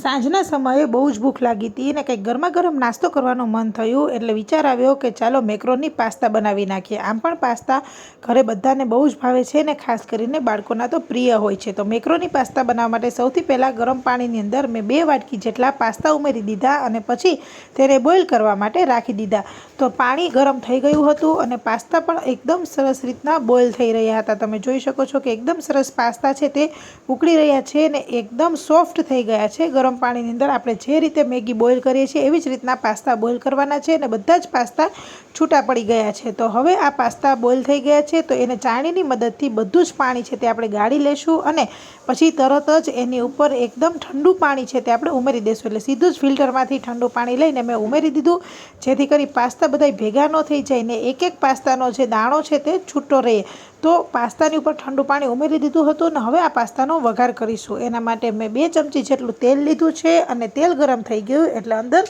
સાંજના સમયે બહુ જ ભૂખ લાગી હતી અને કંઈક ગરમા ગરમ નાસ્તો કરવાનું મન થયું એટલે વિચાર આવ્યો કે ચાલો મેક્રોની પાસ્તા બનાવી નાખીએ. આમ પણ પાસ્તા ઘરે બધાને બહુ જ ભાવે છે ને ખાસ કરીને બાળકોના તો પ્રિય હોય છે. તો મેક્રોની પાસ્તા બનાવવા માટે સૌથી પહેલાં ગરમ પાણીની અંદર મેં બે વાટકી જેટલા પાસ્તા ઉમેરી દીધા અને પછી તેને બોઇલ કરવા માટે રાખી દીધા. તો પાણી ગરમ થઈ ગયું હતું અને પાસ્તા પણ એકદમ સરસ રીતના બોઇલ થઈ રહ્યા હતા. તમે જોઈ શકો છો કે એકદમ સરસ પાસ્તા છે તે. ઉકળી રહ્યા છે ને એકદમ સોફ્ટ થઈ ગયા છે. ગરમ પાણીની અંદર આપણે જે રીતે મેગી બોઇલ કરીએ છીએ એવી જ રીતના પાસ્તા બોઇલ કરવાના છે અને બધા જ પાસ્તા છૂટા પડી ગયા છે. તો હવે આ પાસ્તા બોઇલ થઈ ગયા છે તો એને ચાણીની મદદથી બધું જ પાણી છે તે આપણે ગાળી લેશું અને પછી તરત જ એની ઉપર એકદમ ઠંડુ પાણી છે તે આપણે ઉમેરી દઈશું એટલે સીધું જ ફિલ્ટરમાંથી ઠંડુ પાણી લઈને મેં ઉમેરી દીધું, જેથી કરી પાસ્તા બધાય ભેગા ન થઈ જાય ને એક એક પાસ્તાનો જે દાણો છે તે છૂટો રહે. તો પાસ્તાની ઉપર ઠંડુ પાણી ઉમેરી દીધું હતું ને હવે આ પાસ્તાનો વઘાર કરીશું. એના માટે મેં બે ચમચી જેટલું તેલ લીધું છે અને તેલ ગરમ થઈ ગયું એટલે અંદર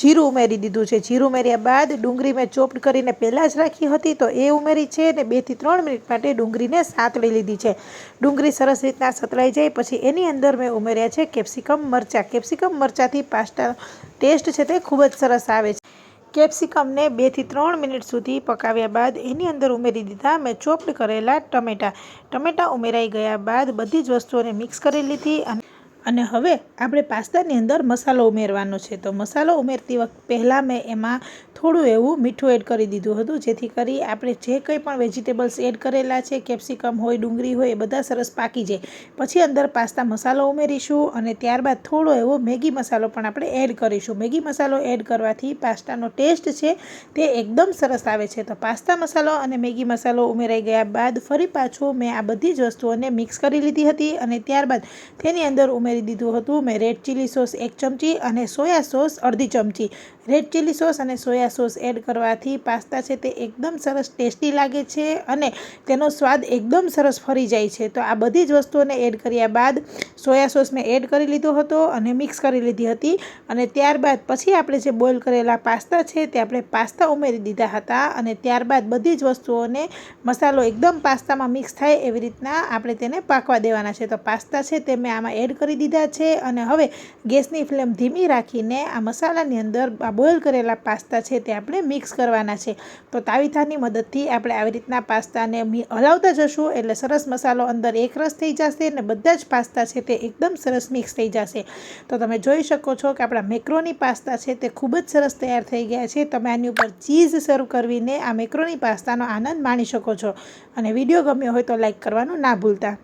જીરું ઉમેરી દીધું છે. જીરું ઉમેર્યા બાદ ડુંગળી મેં ચોપ્ડ કરીને પહેલાં જ રાખી હતી તો એ ઉમેરી છે અને બેથી ત્રણ મિનિટ માટે ડુંગળીને સાતળી લીધી છે. ડુંગળી સરસ રીતના સતળાઈ જાય પછી એની અંદર મેં ઉમેર્યા છે કેપ્સિકમ મરચાં. કેપ્સિકમ મરચાંથી પાસ્તા ટેસ્ટ છે તે ખૂબ જ સરસ આવે છે. કેપ્સિકમને બેથી ત્રણ મિનિટ સુધી પકાવ્યા બાદ એની અંદર ઉમેરી દીધા મેં ચોપ્ડ કરેલા ટમેટાં. ટમેટાં ઉમેરાઈ ગયા બાદ બધી જ વસ્તુઓને મિક્સ કરી લીધી અને અને હવે આપણે પાસ્તાની અંદર મસાલો ઉમેરવાનો છે. તો મસાલો ઉમેરતી વખત પહેલાં મેં એમાં થોડું એવું મીઠું એડ કરી દીધું હતું, જેથી કરી આપણે જે કંઈ પણ વેજીટેબલ્સ એડ કરેલા છે, કેપ્સિકમ હોય, ડુંગળી હોય, એ બધા સરસ પાકી જાય. પછી અંદર પાસ્તા મસાલો ઉમેરીશું અને ત્યારબાદ થોડો એવો મેગી મસાલો પણ આપણે એડ કરીશું. મેગી મસાલો એડ કરવાથી પાસ્તાનો ટેસ્ટ છે તે એકદમ સરસ આવે છે. તો પાસ્તા મસાલો અને મેગી મસાલો ઉમેરાઈ ગયા બાદ ફરી પાછું મેં આ બધી જ વસ્તુઓને મિક્સ કરી લીધી હતી અને ત્યારબાદ તેની અંદર ઉમેરી દીધું હતું મેં રેડ ચીલી સોસ એક ચમચી અને સોયા સોસ અડધી ચમચી. રેડ ચીલી સોસ અને સોયા સોસ એડ કરવાથી પાસ્તા છે તે એકદમ સરસ ટેસ્ટી લાગે છે અને તેનો સ્વાદ એકદમ સરસ ફરી જાય છે. તો આ બધી જ વસ્તુઓને એડ કર્યા બાદ સોયા સોસ મેં એડ કરી લીધો હતો અને મિક્સ કરી લીધી હતી અને ત્યારબાદ પછી આપણે જે બોઇલ કરેલા પાસ્તા છે તે આપણે પાસ્તા ઉમેરી દીધા હતા અને ત્યારબાદ બધી જ વસ્તુઓને મસાલો એકદમ પાસ્તામાં મિક્સ થાય એવી રીતના આપણે તેને પાકવા દેવાના છે. તો પાસ્તા છે તે મેં આમાં એડ કરી દીધા છે અને હવે ગેસની ફ્લેમ ધીમી રાખીને આ મસાલાની અંદર આ બોઇલ કરેલા પાસ્તા તે આપણે મિક્સ કરવાના છે. તો તાવીથાની મદદથી આપણે આવી રીતના પાસ્તાને હલાવતા જશું, એટલે સરસ મસાલો અંદર એકરસ થઈ જશે અને બધા જ પાસ્તા છે તે એકદમ સરસ મિક્સ થઈ જશે. તો તમે જોઈ શકો છો કે આપણા મેક્રોની પાસ્તા છે તે ખૂબ જ સરસ તૈયાર થઈ ગયા છે. તમે આની ઉપર ચીઝ સર્વ કરવીને આ મેક્રોની પાસ્તાનો આનંદ માણી શકો છો. અને વીડિયો ગમ્યો હોય તો લાઈક કરવાનું ના ભૂલતા.